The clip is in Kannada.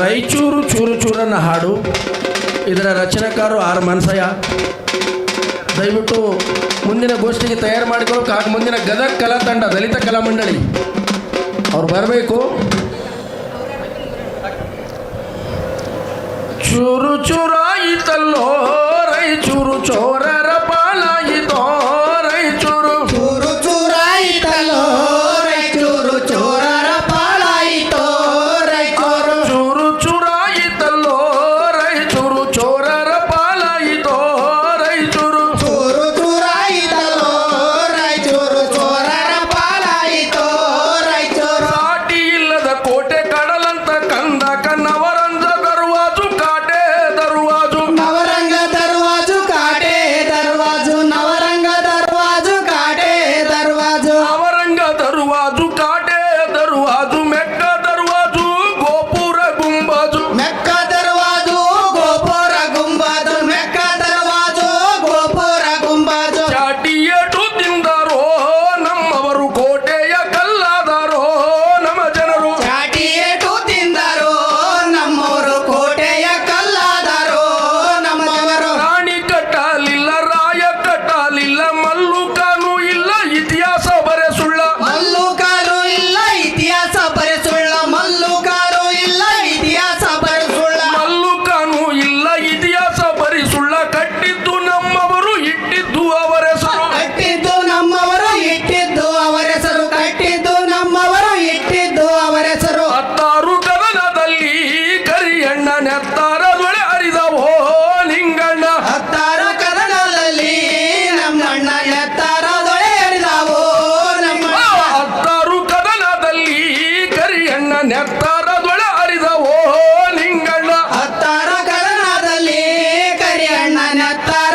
ರಾಯಚೂರು ಚೂರು ಚೂರನ್ನ ಹಾಡು. ಇದರ ರಚನೆಕಾರರು ಆರ್ ಮನಸಯ್ಯ. ದಯವಿಟ್ಟು ಮುಂದಿನ ಗೋಷ್ಠಿಗೆ ತಯಾರು ಮಾಡಿಕೊಳ್ಳೋಕೆ ಹಾಗೆ ಮುಂದಿನ ಗದಗ ಕಲಾ ತಂಡ ದಲಿತ ಕಲಾ ಮಂಡಳಿ. ಅವ್ರು ಬರಬೇಕು. ಚೂರು ಚೂರಾಯಿತಲ್ಲೋ ಎತ್ತಾರ ಬಳಿ ಹರಿದ ಹೋ ನಿಂಗಣ್ಣ. ಹತ್ತಾರ ಕನ್ನಡದಲ್ಲಿ ನಮ್ಮಣ್ಣ ಎತ್ತಾರ ದೊಳೆ ಹರಿದವೋ ನಮ್ಮ ಹತ್ತಾರು ಕದನದಲ್ಲಿ ಕರಿಯಣ್ಣ ನೆತ್ತಾರ ದೊಳೆ ಹರಿದ ನಿಂಗಣ್ಣ. ಹತ್ತಾರ ಕರಣದಲ್ಲಿ ಕರಿಯಣ್ಣ ನೆತ್ತಾರ